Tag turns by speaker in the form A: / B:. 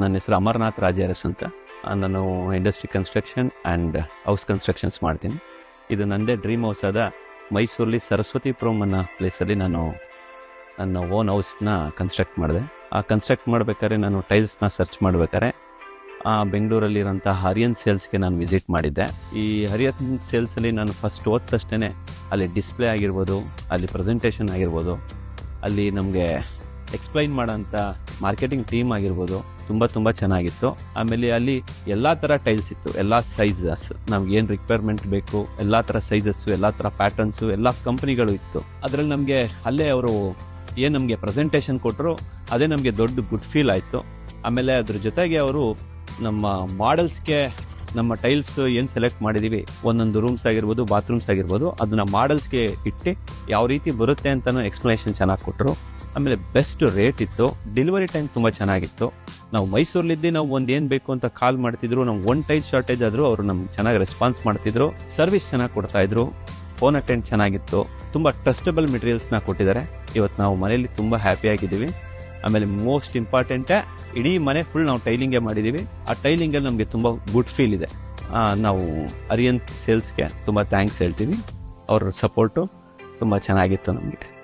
A: ನನ್ನ ಹೆಸರು ಅಮರ್ನಾಥ್ ರಾಜಾರಸ್ ಅಂತ. ನಾನು industry construction and house constructions ಮಾಡ್ತೀನಿ. ಇದು ನನ್ನದೇ ಡ್ರೀಮ್ ಹೌಸ್ ಆದ ಮೈಸೂರಲ್ಲಿ ಸರಸ್ವತಿಪುರಂ ಅನ್ನೋ ಪ್ಲೇಸಲ್ಲಿ ನಾನು ನನ್ನ ಓನ್ ಹೌಸ್ನ ಕನ್ಸ್ಟ್ರಕ್ಟ್ ಮಾಡಿದೆ. ಆ ಕನ್ಸ್ಟ್ರಕ್ಟ್ ಮಾಡ್ಬೇಕಾದ್ರೆ ನಾನು ಟೈಲ್ಸ್ನ ಸರ್ಚ್ ಮಾಡ್ಬೇಕಾದ್ರೆ, ಆ ಬೆಂಗಳೂರಲ್ಲಿರೋಂಥ ಹರಿಯನ್ ಸೇಲ್ಸ್ಗೆ ನಾನು ವಿಸಿಟ್ ಮಾಡಿದ್ದೆ. ಈ ಹರಿಯನ್ ಸೇಲ್ಸಲ್ಲಿ ನಾನು ಫಸ್ಟ್ ತಕ್ಷಣ ಅಲ್ಲಿ ಡಿಸ್ಪ್ಲೇ ಆಗಿರ್ಬೋದು, ಅಲ್ಲಿ ಪ್ರೆಸೆಂಟೇಷನ್ ಆಗಿರ್ಬೋದು, ಅಲ್ಲಿ ನಮಗೆ ಎಕ್ಸ್ಪ್ಲೈನ್ ಮಾಡೋಂಥ ಮಾರ್ಕೆಟಿಂಗ್ ಟೀಮ್ ಆಗಿರ್ಬೋದು, ತುಂಬ ತುಂಬ ಚೆನ್ನಾಗಿತ್ತು. ಆಮೇಲೆ ಅಲ್ಲಿ ಎಲ್ಲ ಥರ ಟೈಲ್ಸ್ ಇತ್ತು, ಎಲ್ಲ ಸೈಜಸ್ ನಮ್ಗೆ ಏನು ರಿಕ್ವೈರ್ಮೆಂಟ್ ಬೇಕು, ಎಲ್ಲ ಥರ ಸೈಜಸ್ಸು ಎಲ್ಲ ಥರ ಪ್ಯಾಟರ್ನ್ಸು ಎಲ್ಲ ಕಂಪ್ನಿಗಳು ಇತ್ತು. ಅದರಲ್ಲಿ ನಮಗೆ ಅಲ್ಲೇ ಅವರು ಏನು ನಮಗೆ ಪ್ರೆಸೆಂಟೇಷನ್ ಕೊಟ್ಟರು ಅದೇ ನಮಗೆ ದೊಡ್ಡ ಗುಡ್ ಫೀಲ್ ಆಯಿತು. ಆಮೇಲೆ ಅದ್ರ ಜೊತೆಗೆ ಅವರು ನಮ್ಮ ಮಾಡಲ್ಸ್ಗೆ ನಮ್ಮ ಟೈಲ್ಸ್ ಏನು ಸೆಲೆಕ್ಟ್ ಮಾಡಿದೀವಿ, ಒಂದೊಂದು ರೂಮ್ಸ್ ಆಗಿರ್ಬೋದು ಬಾತ್ರೂಮ್ಸ್ ಆಗಿರ್ಬೋದು ಅದನ್ನ ಮಾಡಲ್ಸ್ಗೆ ಇಟ್ಟು ಯಾವ ರೀತಿ ಬರುತ್ತೆ ಅಂತಲೂ ಎಕ್ಸ್ಪ್ಲನೇಷನ್ ಚೆನ್ನಾಗಿ ಕೊಟ್ಟರು ಆಮೇಲೆ ಬೆಸ್ಟ್ ರೇಟ್ ಇತ್ತು. ಡೆಲಿವರಿ ಟೈಮ್ ತುಂಬ ಚೆನ್ನಾಗಿತ್ತು. ನಾವು ಮೈಸೂರಲ್ಲಿದ್ದೆ ನಾವು ಒಂದು ಬೇಕು ಅಂತ ಕಾಲ್ ಮಾಡ್ತಿದ್ರು, ನಮ್ಗೆ ಒನ್ ಟೈಲ್ ಶಾರ್ಟೇಜ್ ಆದರೂ ಅವರು ನಮ್ಗೆ ಚೆನ್ನಾಗಿ ರೆಸ್ಪಾನ್ಸ್ ಮಾಡ್ತಿದ್ರು. ಸರ್ವಿಸ್ ಚೆನ್ನಾಗಿ ಕೊಡ್ತಾ ಇದ್ರು. ಫೋನ್ ಅಟೆಂಡ್ ಚೆನ್ನಾಗಿತ್ತು. ತುಂಬ ಟ್ರಸ್ಟಬಲ್ ಮೆಟೀರಿಯಲ್ಸ್ನ ಕೊಟ್ಟಿದ್ದಾರೆ. ಇವತ್ತು ನಾವು ಮನೆಯಲ್ಲಿ ತುಂಬ ಹ್ಯಾಪಿಯಾಗಿದ್ದೀವಿ ಆಮೇಲೆ ಮೋಸ್ಟ್ ಇಂಪಾರ್ಟೆಂಟೇ ಇಡೀ ಮನೆ ಫುಲ್ ನಾವು ಟೈಲಿಂಗೇ ಮಾಡಿದ್ದೀವಿ. ಆ ಟೈಲಿಂಗಲ್ಲಿ ನಮಗೆ ತುಂಬ ಗುಡ್ ಫೀಲ್ ಇದೆ. ನಾವು ಅರಿಯಂತ್ ಸೇಲ್ಸ್ಗೆ ತುಂಬ ಥ್ಯಾಂಕ್ಸ್ ಹೇಳ್ತೀವಿ. ಅವ್ರ ಸಪೋರ್ಟು ತುಂಬ ಚೆನ್ನಾಗಿತ್ತು ನಮಗೆ.